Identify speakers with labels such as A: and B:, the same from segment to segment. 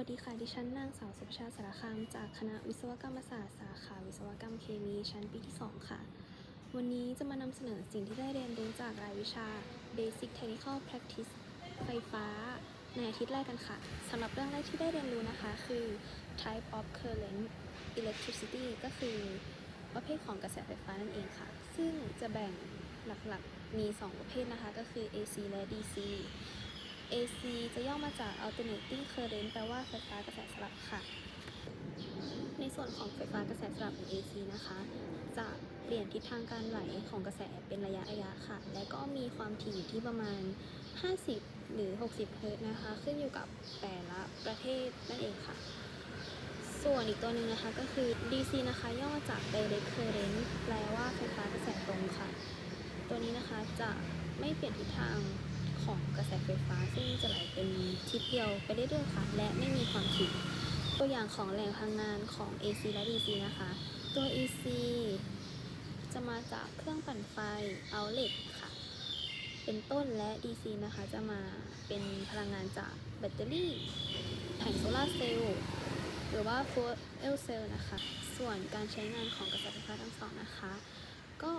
A: วัสดีค่ะ ดิฉันนางสาวสุภชาสารคาม จากคณะวิศวกรรมศาสตร์สาขาวิศวกรรมเคมีชั้นปีที่ 2 ค่ะ วันนี้จะมานำเสนอสิ่งที่ได้เรียนรู้จากรายวิชา Basic Technical Practice ไฟฟ้า ในอาทิตย์แรกกันค่ะสำหรับเรื่องแรกที่ได้เรียนรู้นะคะ คือ Type of Current Electricity ก็คือประเภทของกระแสไฟฟ้านั่นเองค่ะ ซึ่งจะแบ่งหลักๆมี 2 ประเภทนะคะ ก็คือ AC และ DC AC จะย่อมาจาก alternating current แปลว่าไฟฟ้ากระแสสลับค่ะ ในส่วนของไฟฟ้ากระแสสลับหรือ AC นะคะ จะเปลี่ยนทิศทางการไหลของกระแสเป็นระยะระยะค่ะ และก็มีความถี่อยู่ที่ประมาณ 50 หรือ 60 เฮิรตซ์นะคะ ขึ้นอยู่กับแต่ละประเทศนั่นเองค่ะ ส่วนอีกตัวหนึ่งนะคะก็คือ DC นะคะย่อมาจาก direct current แปลว่าไฟฟ้ากระแสตรงค่ะ ตัวนี้นะคะจะไม่เปลี่ยนทิศทาง ของกระแสไฟฟ้า ซึ่งจะไหลเป็นทิศเดียวไปเรื่อยๆค่ะ และไม่มีความถี่ตัวอย่างของแหล่งพลังงานของ AC และ DC นะคะ ตัว AC จะมาจากเครื่องปั่นไฟ outlet ค่ะ เป็นต้นและ DC นะคะ จะมาเป็นพลังงานจากแบตเตอรี่ แผงโซลาร์เซลล์หรือว่า fuel cell นะคะ ส่วนการใช้งานของกระแสไฟฟ้าทั้งสองนะคะ ก็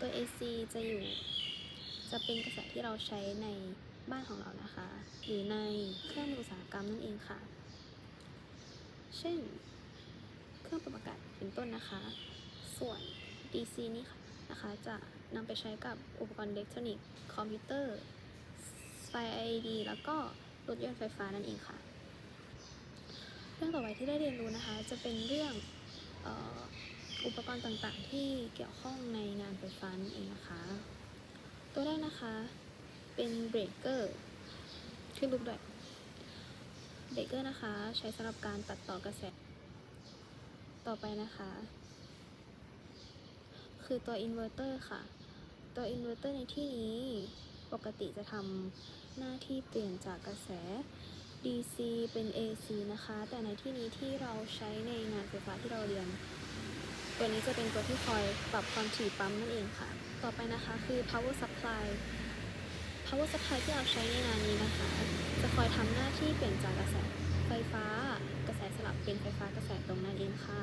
A: ตัว AC จะอยู่ จะเป็นกระแสที่เราใช้ในบ้านของเรานะคะ หรือในเครื่องมืออุตสาหกรรมนั่นเองค่ะ เช่น เครื่องปรับอากาศเป็นต้นนะคะ ส่วน DC นี่ค่ะนะคะจะนำไปใช้กับอุปกรณ์อิเล็กทรอนิกส์คอมพิวเตอร์ไฟ LED แล้วก็รถยนต์ไฟฟ้านั่นเองค่ะ เรื่องต่อไปที่ได้เรียนรู้นะคะ จะเป็นเรื่องอออุปกรณ์ต่างๆ ที่เกี่ยวข้องในงานไฟฟ้านั่นเองนะคะ ตัวแรกนะคะ เป็นเบรกเกอร์ขึ้นรูปด้วยเบรกเกอร์นะคะใช้สำหรับการตัดต่อกระแส ต่อไปนะคะ คือตัวอินเวอร์เตอร์ค่ะ ตัวอินเวอร์เตอร์ในที่นี้ปกติจะทำหน้าที่เปลี่ยนจากกระแส DC เป็น AC นะคะ แต่ในที่นี้ที่เราใช้ในงานไฟฟ้าที่เราเรียน ตัวนี้จะเป็นตัวที่คอยปรับความถี่ปั๊มนั่นเองค่ะ ต่อไปนะคะคือ power supply power supply ที่เราใช้ในงานนี้นะคะ จะคอยทำหน้าที่เปลี่ยนจากกระแสไฟฟ้ากระแสสลับเป็นไฟฟ้ากระแสตรงนั่นเองค่ะ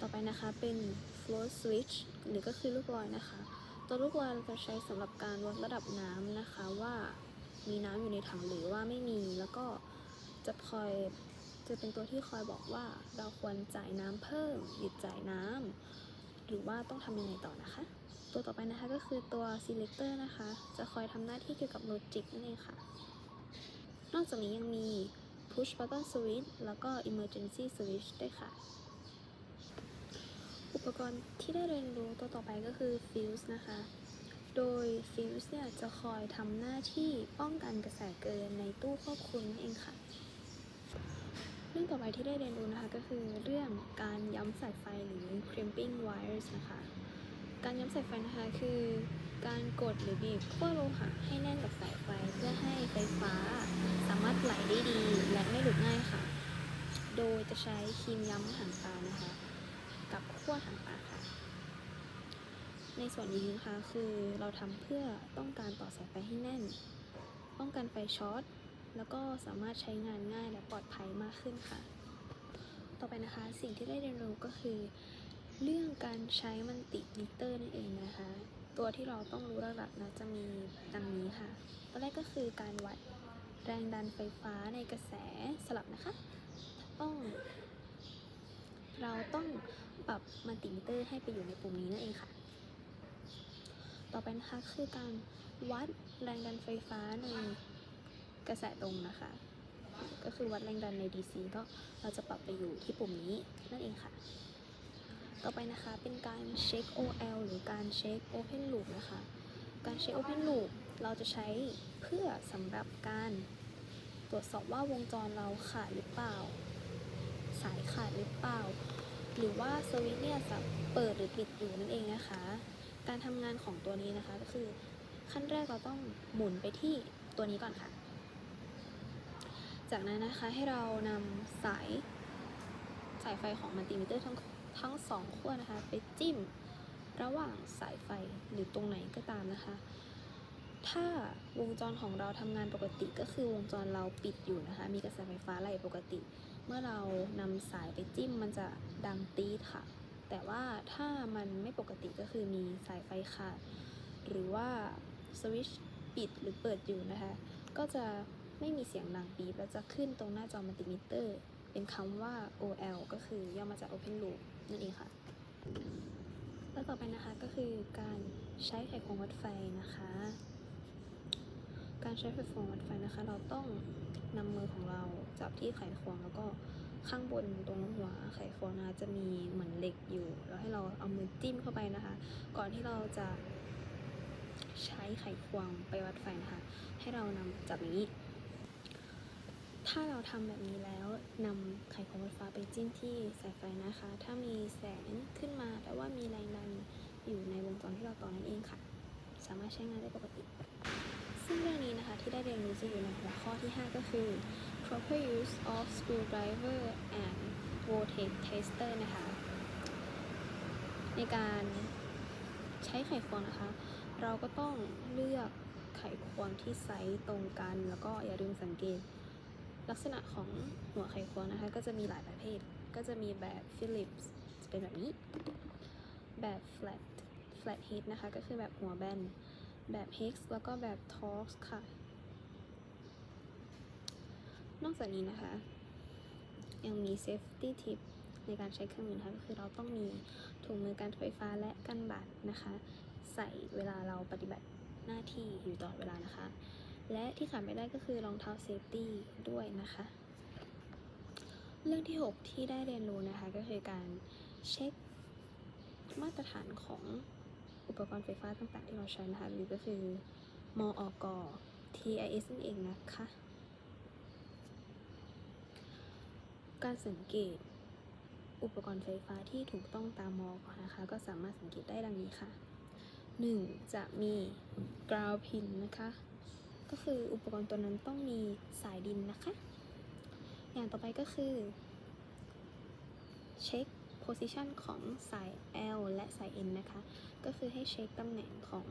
A: ต่อไปนะคะเป็น flow switch หรือก็คือลูกลอยนะคะ ตัวลูกลอยเราจะใช้สำหรับการวัดระดับน้ำนะคะว่ามีน้ำอยู่ในถังหรือว่าไม่มี แล้วก็จะคอยจะเป็นตัวที่คอยบอกว่าเราควรจ่ายน้ำเพิ่ม หยุดจ่ายน้ำหรือว่าต้องทำยังไงต่อนะคะ ตัวต่อไปนะคะก็คือตัว selector นะคะ จะคอยทำหน้าที่เกี่ยวกับ logic นั่นเองค่ะ นอกจากนี้ยังมี push button switch แล้วก็ emergency switch ด้วยค่ะ อุปกรณ์ที่ได้เรียนรู้ตัวต่อไปก็คือ fuse นะคะ โดย fuse เนี่ยจะคอยทำหน้าที่ป้องกันกระแสเกินในตู้ควบคุมนั่นเองค่ะเรื่องต่อไปที่ได้เรียนรู้นะคะก็คือเรื่องการย้ำสายไฟหรือ crimping wires นะคะ การย้ำสายไฟนะคะคือการกดหรือบีบขั้วโลหะให้แน่นกับสายไฟ เพื่อให้ไฟฟ้าสามารถไหลได้ดี และไม่หลุดง่ายค่ะ โดยจะใช้ครีมย้ำหางปลานะคะ กับขั้วหางปลาค่ะ ในส่วนนี้นะคะคือเราทำเพื่อต้องการต่อสายไฟให้แน่น ป้องกันไฟช็อตแล้วก็สามารถใช้งานง่ายและปลอดภัยมากขึ้นค่ะ ต่อไปนะคะสิ่งที่ได้เรียนรู้ก็คือ เรื่องการใช้มันติมิเตอร์นั่นเองนะคะ ตัวที่เราต้องรู้หลักๆนะจะมีดังนี้ค่ะ ตัวแรกก็คือการวัดแรงดันไฟฟ้าในกระแสสลับนะคะต้อง เราต้องปรับมัลติมิเตอร์ให้ไปอยู่ในปุ่มนี้นั่นเองค่ะ ต่อไปนะคะคือการวัดแรงดันไฟฟ้าในกระแสตรงนะคะ ก็คือวัดแรงดันใน DC ก็เราจะปรับไปอยู่ที่ปุ่มนี้นั่นเองค่ะ ต่อไปนะคะเป็นการเช็ค OL หรือการเช็ค Open Loop นะคะ การเช็ค Open Loop เราจะใช้เพื่อสำหรับการตรวจสอบว่าวงจรเราขาดหรือเปล่า สายขาดหรือเปล่า หรือว่าสวิตช์เนี่ยจะเปิดหรือปิดอยู่นั่นเองนะคะ การทำงานของตัวนี้นะคะก็คือขั้นแรกเราต้องหมุนไปที่ตัวนี้ก่อนค่ะ จากนั้นนะคะให้เรานำสายสายไฟของมัลติมิเตอร์ทั้ง ทั้งสองขั้วนะคะ ไปจิ้มระหว่างสายไฟหรือตรงไหนก็ตามนะคะ ถ้าวงจรของเราทำงานปกติก็คือวงจรเราปิดอยู่นะคะ มีกระแสไฟฟ้าไหลปกติ เมื่อเรานำสายไปจิ้มมันจะดังตีดค่ะ แต่ว่าถ้ามันไม่ปกติก็คือมีสายไฟขาดหรือว่าสวิตช์ปิดหรือเปิดอยู่นะคะ ก็จะไม่มีเสียงดังปี๊บแล้วจะขึ้นตรงหน้าจอมัลติมิเตอร์ เป็นคำว่า OL ก็คือย่อมาจาก Open Loop นั่นเองค่ะ แล้วต่อไปนะคะก็คือการใช้ไขควงวัดไฟนะคะ การใช้ไขควงวัดไฟนะคะ เราต้องนำมือของเราจับที่ไขควงแล้วก็ข้างบนตรงหัวไขควงนะคะจะมีเหมือนเหล็กอยู่ แล้วให้เราเอามือจิ้มเข้าไปนะคะ ก่อนที่เราจะใช้ไขควงไปวัดไฟนะคะ ให้เรานำจับอย่างนี้ ถ้าเราทำแบบนี้แล้วนำไขควงไฟฟ้าไปจิ้มที่สายไฟนะคะ ถ้ามีแสงขึ้นมาแปลว่ามีแรงดันอยู่ในวงจรที่เราต่อนั่นเองค่ะ สามารถใช้งานได้ปกติ ซึ่งเรื่องนี้นะคะที่ได้เรียนรู้จะอยู่ในหัวข้อที่ 5 ก็คือ proper use of screwdriver and voltage tester นะคะ ในการใช้ไขควงนะคะ เราก็ต้องเลือกไขควงที่ไซส์ตรงกัน แล้วก็อย่าลืมสังเกต ลักษณะของหัวไขควงนะคะ ก็จะมีหลายประเภท ก็จะมีแบบ Phillips จะเป็นแบบนี้ แบบ flat flat head นะคะ ก็คือแบบหัวแบน แบบ hex แล้วก็แบบ torx ค่ะ นอกจากนี้นะคะ ยังมี safety tip ในการใช้เครื่องมือนะคะก็คือเราต้องมีถุงมือกันไฟฟ้าและกันบาดนะคะ ใส่เวลาเราปฏิบัติหน้าที่อยู่ตลอดเวลานะคะ และที่ขาดไม่ได้ก็คือรองเท้าเซฟตี้ด้วยนะคะ เรื่องที่ 6 ที่ได้เรียนรู้นะคะก็คือการเช็คมาตรฐานของอุปกรณ์ไฟฟ้าต่างๆที่เราใช้นะคะหรือก็คือมออก TIS นั่นเองนะคะ การสังเกตอุปกรณ์ไฟฟ้าที่ถูกต้องตามมอกนะคะ ก็สามารถสังเกตได้ดังนี้ค่ะ 1. จะมีกราวพินนะคะ ก็คืออุปกรณ์ตัวนั้นต้องมีสายดินนะคะ อย่างต่อไปก็คือเช็ค position ของสาย L และสาย N นะคะ ก็คือให้เช็คตำแหน่งของ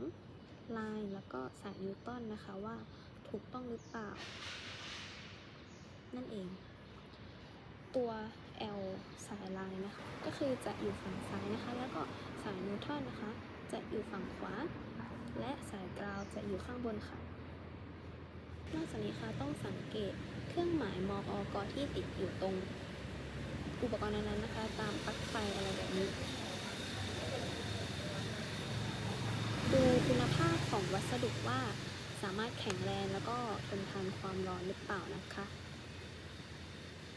A: line แล้วก็สายนิวตันนะคะว่าถูกต้องหรือเปล่า นั่นเอง ตัว L สาย line นะคะก็คือจะอยู่ฝั่งซ้ายนะคะ แล้วก็สายนิวตันนะคะ จะอยู่ฝั่งขวา และสายกราวจะอยู่ข้างบนค่ะ นอกจากนี้ค่ะต้องสังเกตเครื่องหมายมออกที่ติดอยู่ตรง อุปกรณ์นั้นนะคะ ตามปลั๊กไฟอะไรแบบนี้ ดูคุณภาพของวัสดุว่าสามารถแข็งแรงแล้วก็ทนทานความร้อนหรือเปล่านะคะ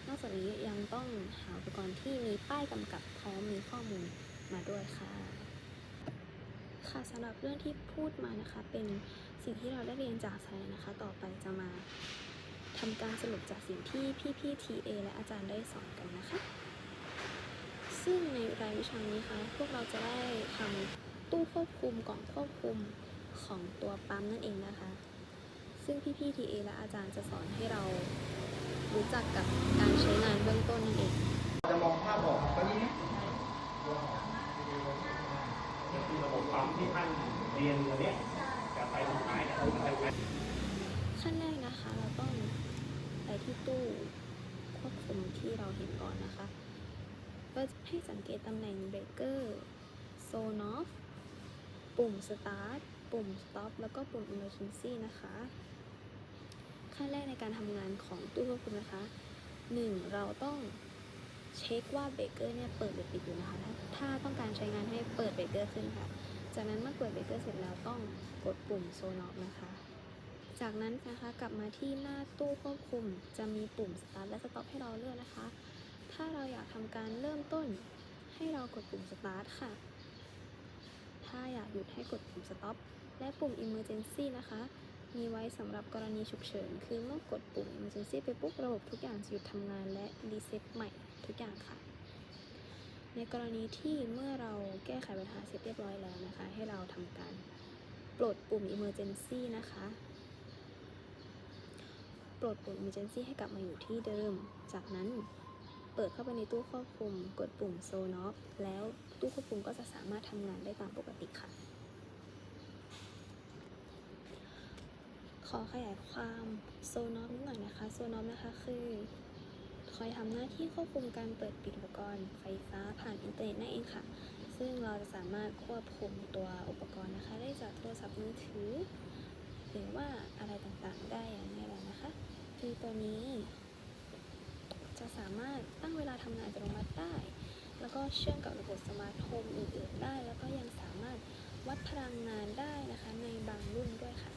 A: นอกจากนี้ยังต้องหาอุปกรณ์ที่มีป้ายกำกับพร้อมมีข้อมูลมาด้วยค่ะ ค่ะสำหรับเรื่องที่พูดมานะคะเป็น สิ่งที่เราได้เรียนจากสายนะคะ ต่อไปจะมาทำการสรุปจากสิ่งที่พี่ๆ TA และอาจารย์ได้สอนกันนะคะ ซึ่งในรายวิชานี้ค่ะพวกเราจะได้ทำตู้ควบคุมกล่องควบคุมของตัวปั๊มนั่นเองนะคะ ซึ่งพี่ๆ TA และอาจารย์จะสอนให้เรารู้จักกับการใช้งานเบื้องต้นนั่นเอง
B: จะมองภาพออกก็นี่
C: นี่คือระบบปั๊มที่ท่านเรียนวันเนี้
A: ขั้นแรกนะคะเราต้องไปที่ตู้ควบคุมที่เราเห็นก่อนนะคะ ก็ให้สังเกตตำแหน่งเบรกเกอร์โซนอฟปุ่ม Start ปุ่ม Stop แล้วก็ปุ่ม Emergency นะคะ ขั้นแรกในการทำงานของตู้ควบคุมนะคะ 1. เราต้องเช็คว่าเบรกเกอร์เนี่ยเปิดหรือปิดอยู่นะคะ ถ้าต้องการใช้งานให้เปิดเบรกเกอร์ขึ้นค่ะ จากนั้นเมื่อเปิดเบรกเกอร์เสร็จแล้วต้อง กดปุ่มโซนอฟนะคะ จากนั้นนะคะกลับมาที่หน้าตู้ควบคุม จะมีปุ่ม start และ stop ให้เราเลือกนะคะ ถ้าเราอยากทำการเริ่มต้น ให้เรากดปุ่ม start ค่ะ ถ้าอยากหยุดให้กดปุ่ม stop และปุ่ม emergency นะคะ มีไว้สำหรับกรณีฉุกเฉิน คือเมื่อกดปุ่ม emergency ไปปุ๊บระบบทุกอย่างจะหยุดทำงานและรีเซ็ตใหม่ทุกอย่างค่ะ ในกรณีที่เมื่อเราแก้ไขปัญหาเสร็จเรียบร้อยแล้วนะคะ ให้เราทำการ ปลดปุ่ม emergency นะคะ ปลดปุ่ม emergency ให้กลับมาอยู่ที่เดิม จากนั้นเปิดเข้าไปในตู้ควบคุม กดปุ่ม zone off แล้วตู้ควบคุมก็จะสามารถทำงานได้ตามปกติค่ะ ขอขยายความโซนอฟนิดหน่อยนะคะโซนอฟนะคะคือคอยทำหน้าที่ควบคุมการเปิดปิดอุปกรณ์ไฟฟ้าผ่านอินเทอร์เน็ตนั่นเองค่ะ ซึ่งเราจะสามารถควบคุมตัวอุปก มือถือ หรือว่าอะไรต่างๆได้อย่างนี้แหละนะคะคือตัวนี้ จะสามารถตั้งเวลาทำงานอัตโนมัติได้ แล้วก็เชื่อมกับระบบสมาร์ทโฮมอื่นๆได้ แล้วก็ยังสามารถวัดพลังงานได้นะคะในบางรุ่นด้วยค่ะ